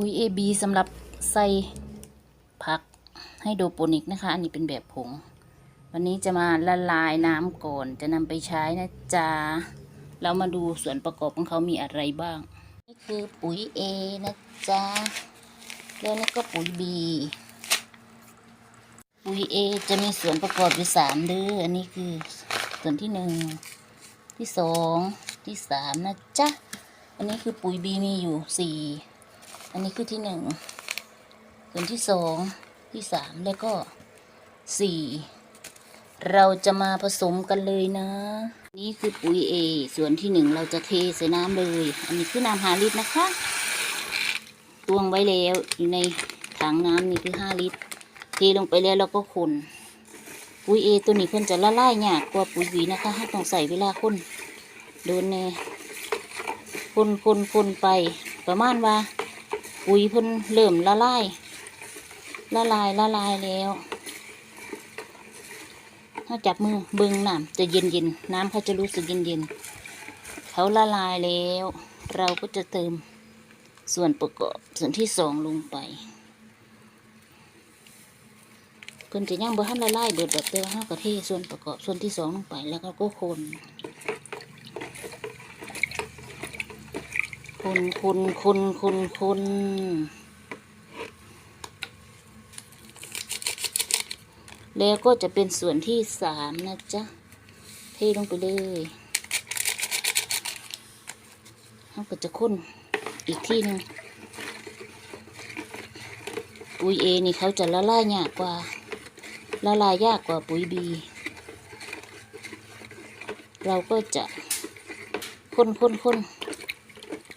ปุ๋ย AB สำหรับใส่ผักให้โดโปนิกนะคะ อันนี้เป็นแบบผง วันนี้จะมาละลายน้ำก่อน จะนำไปใช้นะจ๊ะเรามาดูส่วนประกอบของเขามีอะไรบ้าง นี่คือปุ๋ย A นะจ๊ะแล้วนี่ก็ปุ๋ย B ปุ๋ย A จะมีส่วนประกอบอยู่สามเด้ออันนี้คือส่วนที่หนึ่งที่สองที่สามนะจ๊ะ อันนี้คือปุ๋ย B มีอยู่สี่ อันนี้คือที่หนึ่งส่วนที่สองที่สามแล้วก็สี่เราจะมาผสมกันเลยนะ นี่คือปุ๋ย A ส่วนที่หนึ่งเราจะเทใส่น้ำเลย อันนี้คือน้ำห้าลิตรนะคะตวงไว้แล้วอยู่ในถังน้ำนี่คือห้าลิตร เทลงไปแล้วเราก็คนปุ๋ย A ตัวนี้เพิ่นจะละลายยากกว่าปุ๋ย B นะคะถ้าต้องใส่เวลาคนโดนแน่คนคนคนไปประมาณว่า ปุ๋ยเพิ่นเริ่มละลายละลายละลายแล้วถ้าจับมือเบิ้งน้ำจะเย็นเย็นน้ำเขาจะรู้สึกเย็นเย็นเขาละลายแล้ว เราก็จะเติมส่วนประกอบส่วนที่สองลงไปเพิ่นจะย่างบ่ทันละลายเบิดแบบเติมห้ากะทิส่วนประกอบส่วนที่สองลงไปแล้วก็ก็คน คนคนคนคนคนแล้วก็จะเป็นส่วนที่สามนะจ๊ะ เทลงไปเลยเขาก็จะคุ้นอีกที่หนึ่งปุ๋ยเอนี่เขาจะละลายยากกว่า ละลายยากกว่าปุ๋ยบีเราก็จะค้นค้นค้น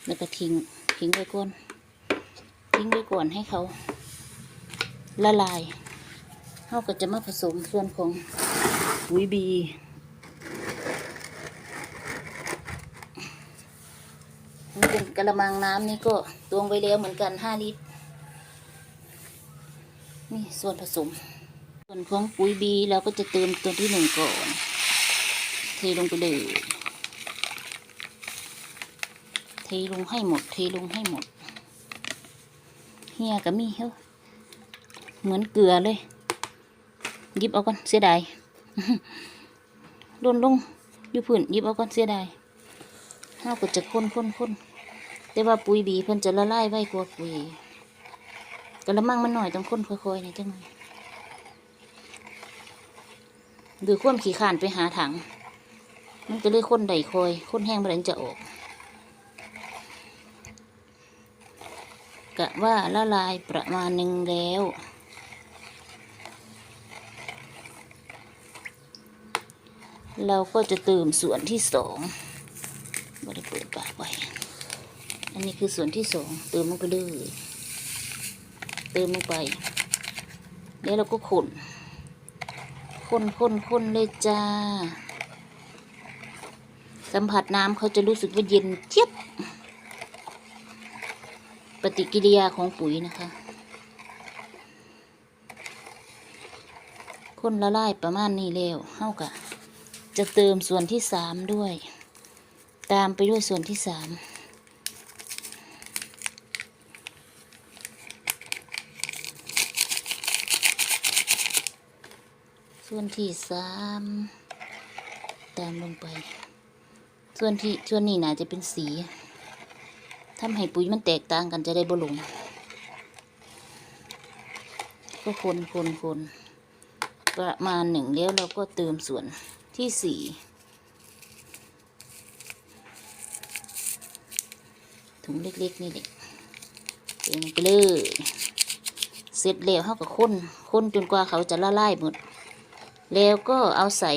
แล้วก็ทิ้งทิ้งไว้ก่อนทิ้งไว้ก่อนให้เขาละลายเราก็จะมาผสมส่วนของปุ๋ยบีนี่เป็นกระมังน้ำนี่ก็ตวงไว้แล้วเหมือนกันห้าลิตร นี่ส่วนผสม ส่วนของปุ๋ยบีเราก็จะเติมตัวที่หนึ่งก่อน เทลงไปเลย ทลงให้หมดเทลงให้หมด เฮียก็มีเฮ้เหมือนเกลือเลยยิบเอาก่อนเสียดายโดนลงอยู่พื้นยิบเอาก่อนเสียดายห้าก็จะค้นค้นค้นแต่ว่าปุ๋ยบีเพิ่นจะละลายไวกว่าปุ๋ยกระมังมันหน่อยต้องค้นค่อยๆนี่จังหน่อยหรือความขี้ขานไปหาถัง มันก็เลยคนใดคอยคนแห้งมันจะออก กะว่าละลายประมาณหนึ่งแล้ว เราก็จะเติมส่วนที่สองไม่ได้เปิดปากไว้ อันนี้คือส่วนที่สองเติมลงไปเลยเติมลงไป แล้วเราก็ขนคนคนคนเลยจ้า สัมผัสน้ำเขาจะรู้สึกว่าเย็นเจี๊ยบ ปฏิกิริยาของปุ๋ยนะคะคนละลายประมาณนี้แล้วเท่ากับจะเติมส่วนที่สามด้วย ตามไปด้วยส่วนที่สามส่วนที่สามตามลงไป ส่วนที่ส่วนนี้น่าจะเป็นสี ทำให้ปุ๋ยมันแตกต่างกันจะได้บ่หลงก็คนคนคนประมาณหนึ่งแล้วเราก็เติมส่วนที่สี่ถุงเล็กๆนี่แหละเติมไปเลยเสร็จแล้วเขาก็คนคนจนกว่าเขาจะละลายหมด แล้วก็เอาใส่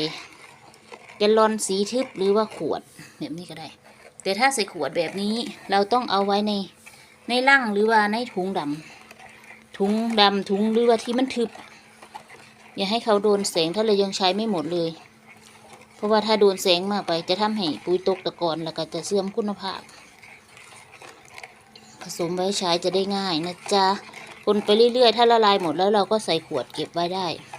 แกลลอนสีทึบหรือว่าขวดแบบนี้ก็ได้ แต่ถ้าใส่ขวดแบบนี้เราต้องเอาไว้ในในร่างหรือว่าในถุงดำถุงดำถุงหรือว่าที่มันทึบ อย่าให้เขาโดนแสงถ้าเรายังใช้ไม่หมดเลย เพราะว่าถ้าโดนแสงมากไปจะทำให้ปุ๋ยตกตะกอนแล้วก็จะเสื่อมคุณภาพ ผสมไว้ใช้จะได้ง่ายนะจ๊ะคนไปเรื่อยๆ ถ้าละลายหมดแล้วเราก็ใส่ขวดเก็บไว้ได้